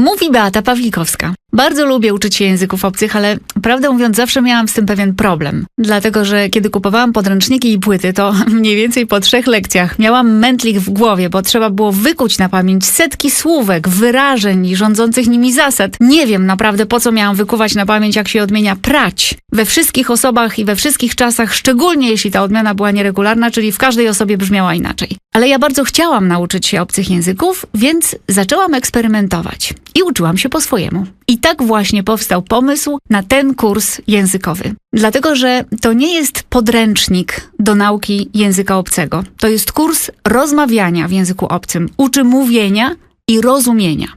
Mówi Beata Pawlikowska. Bardzo lubię uczyć się języków obcych, ale prawdę mówiąc, zawsze miałam z tym pewien problem. Dlatego, że kiedy kupowałam podręczniki i płyty, to mniej więcej po trzech lekcjach miałam mętlik w głowie, bo trzeba było wykuć na pamięć setki słówek, wyrażeń i rządzących nimi zasad. Nie wiem naprawdę, po co miałam wykuwać na pamięć, jak się odmienia prać. We wszystkich osobach i we wszystkich czasach, szczególnie jeśli ta odmiana była nieregularna, czyli w każdej osobie brzmiała inaczej. Ale ja bardzo chciałam nauczyć się obcych języków, więc zaczęłam eksperymentować i uczyłam się po swojemu. I tak właśnie powstał pomysł na ten kurs językowy. Dlatego, że to nie jest podręcznik do nauki języka obcego. To jest kurs rozmawiania w języku obcym. Uczy mówienia i rozumienia.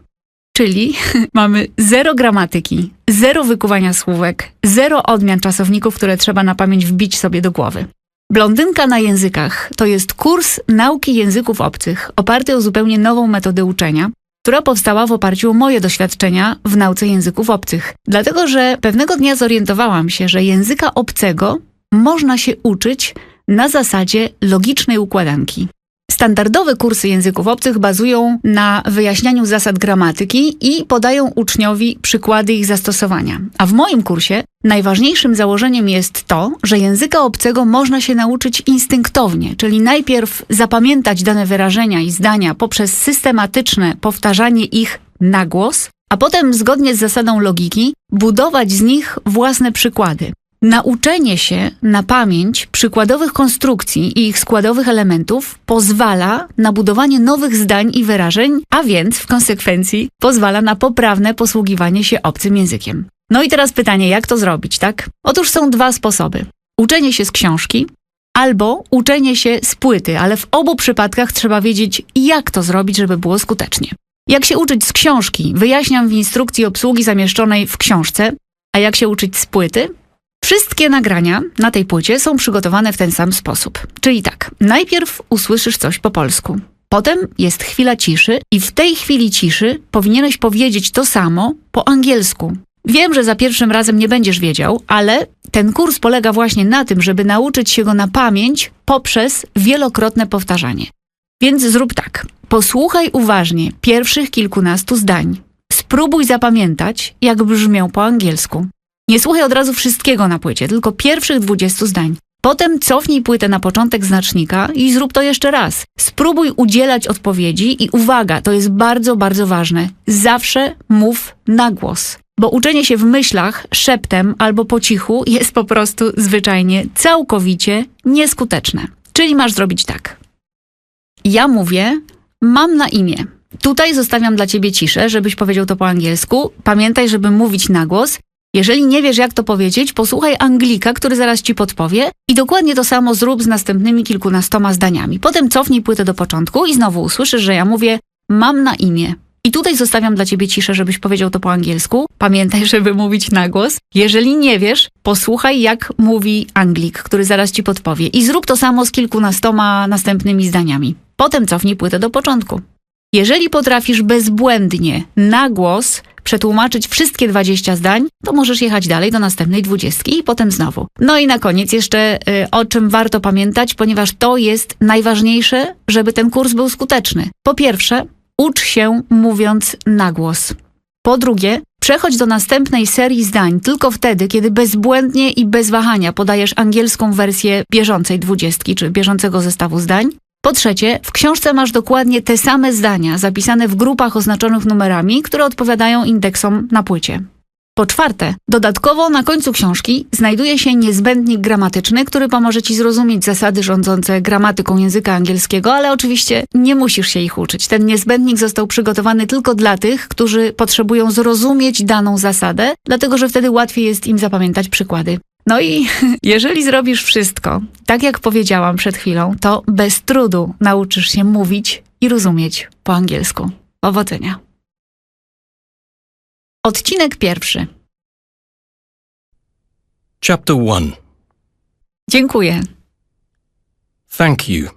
Czyli mamy zero gramatyki, zero wykuwania słówek, zero odmian czasowników, które trzeba na pamięć wbić sobie do głowy. Blondynka na językach to jest kurs nauki języków obcych, oparty o zupełnie nową metodę uczenia, która powstała w oparciu o moje doświadczenia w nauce języków obcych. Dlatego, że pewnego dnia zorientowałam się, że języka obcego można się uczyć na zasadzie logicznej układanki. Standardowe kursy języków obcych bazują na wyjaśnianiu zasad gramatyki i podają uczniowi przykłady ich zastosowania. A w moim kursie najważniejszym założeniem jest to, że języka obcego można się nauczyć instynktownie, czyli najpierw zapamiętać dane wyrażenia i zdania poprzez systematyczne powtarzanie ich na głos, a potem zgodnie z zasadą logiki budować z nich własne przykłady. Nauczenie się na pamięć przykładowych konstrukcji i ich składowych elementów pozwala na budowanie nowych zdań i wyrażeń, a więc w konsekwencji pozwala na poprawne posługiwanie się obcym językiem. No i teraz pytanie, jak to zrobić, tak? Otóż są dwa sposoby. Uczenie się z książki albo uczenie się z płyty, ale w obu przypadkach trzeba wiedzieć, jak to zrobić, żeby było skutecznie. Jak się uczyć z książki, wyjaśniam w instrukcji obsługi zamieszczonej w książce, a jak się uczyć z płyty, Wszystkie nagrania na tej płycie są przygotowane w ten sam sposób. Czyli tak, najpierw usłyszysz coś po polsku. Potem jest chwila ciszy i w tej chwili ciszy powinieneś powiedzieć to samo po angielsku. Wiem, że za pierwszym razem nie będziesz wiedział, ale ten kurs polega właśnie na tym, żeby nauczyć się go na pamięć poprzez wielokrotne powtarzanie. Więc zrób tak. Posłuchaj uważnie pierwszych kilkunastu zdań. Spróbuj zapamiętać, jak brzmią po angielsku. Nie słuchaj od razu wszystkiego na płycie, tylko pierwszych 20 zdań. Potem cofnij płytę na początek znacznika i zrób to jeszcze raz. Spróbuj udzielać odpowiedzi i uwaga, to jest bardzo, bardzo ważne. Zawsze mów na głos. Bo uczenie się w myślach, szeptem albo po cichu jest po prostu zwyczajnie całkowicie nieskuteczne. Czyli masz zrobić tak. Ja mówię, mam na imię. Tutaj zostawiam dla ciebie ciszę, żebyś powiedział to po angielsku. Pamiętaj, żeby mówić na głos jeżeli nie wiesz, jak to powiedzieć, posłuchaj Anglika, który zaraz ci podpowie i dokładnie to samo zrób z następnymi kilkunastoma zdaniami. Potem cofnij płytę do początku i znowu usłyszysz, że ja mówię mam na imię. I tutaj zostawiam dla ciebie ciszę, żebyś powiedział to po angielsku. Pamiętaj, żeby mówić na głos. Jeżeli nie wiesz, posłuchaj, jak mówi Anglik, który zaraz ci podpowie. I zrób to samo z kilkunastoma następnymi zdaniami. Potem cofnij płytę do początku. Jeżeli potrafisz bezbłędnie, na głos, przetłumaczyć wszystkie 20 zdań, to możesz jechać dalej do następnej dwudziestki i potem znowu. No i na koniec jeszcze y, o czym warto pamiętać, ponieważ to jest najważniejsze, żeby ten kurs był skuteczny. Po pierwsze, ucz się mówiąc na głos. Po drugie, przechodź do następnej serii zdań tylko wtedy, kiedy bezbłędnie i bez wahania podajesz angielską wersję bieżącej dwudziestki czy bieżącego zestawu zdań. Po trzecie, w książce masz dokładnie te same zdania zapisane w grupach oznaczonych numerami, które odpowiadają indeksom na płycie. Po czwarte, dodatkowo na końcu książki znajduje się niezbędnik gramatyczny, który pomoże Ci zrozumieć zasady rządzące gramatyką języka angielskiego, ale oczywiście nie musisz się ich uczyć. Ten niezbędnik został przygotowany tylko dla tych, którzy potrzebują zrozumieć daną zasadę, dlatego że wtedy łatwiej jest im zapamiętać przykłady. No i jeżeli zrobisz wszystko, tak jak powiedziałam przed chwilą, to bez trudu nauczysz się mówić i rozumieć po angielsku. Powodzenia. Odcinek pierwszy. Chapter 1 Dziękuję. Thank you.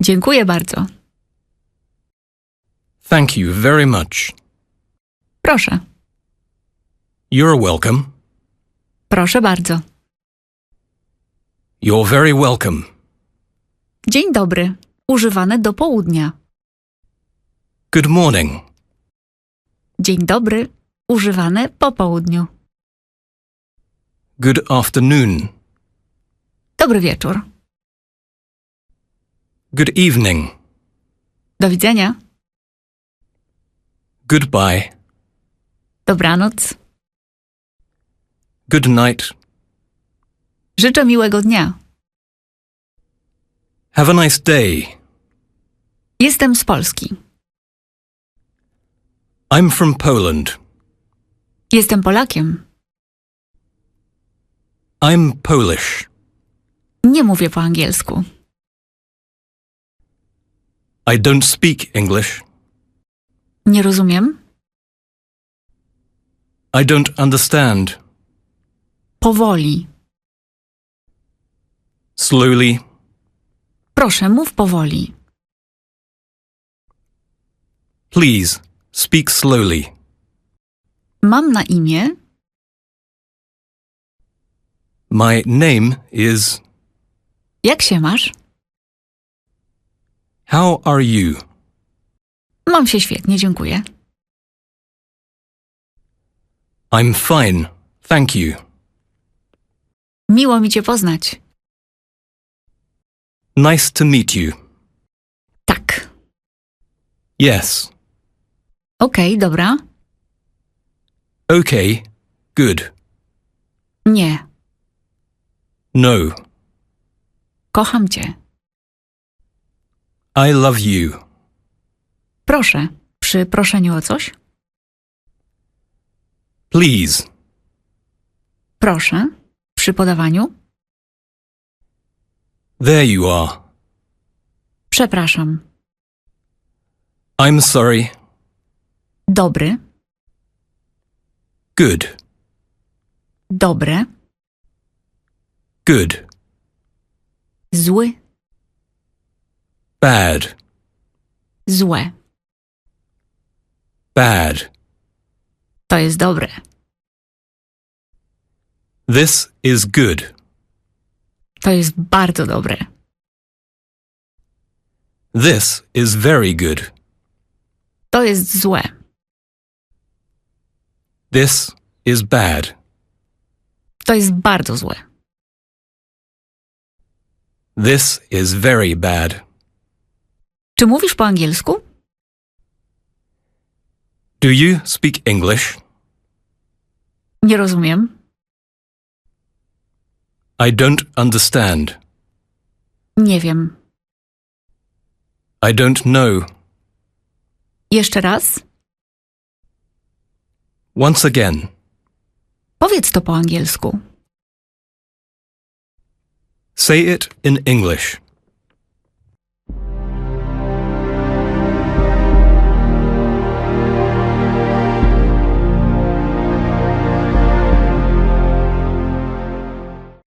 Dziękuję bardzo. Thank you very much. Proszę. You're welcome. Proszę bardzo. You're very welcome. Dzień dobry. Używane do południa. Good morning. Dzień dobry, używane po południu. Good afternoon. Dobry wieczór. Good evening. Do widzenia. Goodbye. Dobranoc. Good night. Życzę miłego dnia. Have a nice day. Jestem z Polski. I'm from Poland. Jestem Polakiem. I'm Polish. Nie mówię po angielsku. I don't speak English. Nie rozumiem. I don't understand. Powoli. Slowly. Proszę, mów powoli. Please, speak slowly. Mam na imię. My name is. Jak się masz? How are you? Mam się świetnie, dziękuję. I'm fine. Thank you. Miło mi cię poznać. Nice to meet you. Tak. Yes. Okej, dobra. Okay. Good. Nie. No. Kocham cię. I love you. Proszę, przy proszeniu o coś? Please. Proszę, przy podawaniu? There you are. Przepraszam. I'm sorry. Dobry, Good. dobre, Good. zły, Bad. złe. Bad. To jest dobre. This is good. To jest bardzo dobre. This is very good. To jest złe. This is bad. To jest bardzo złe. This is very bad. Czy mówisz po angielsku? Do you speak English? Nie rozumiem. I don't understand. Nie wiem. I don't know. Jeszcze raz? Once again. Powiedz to po angielsku. Say it in English.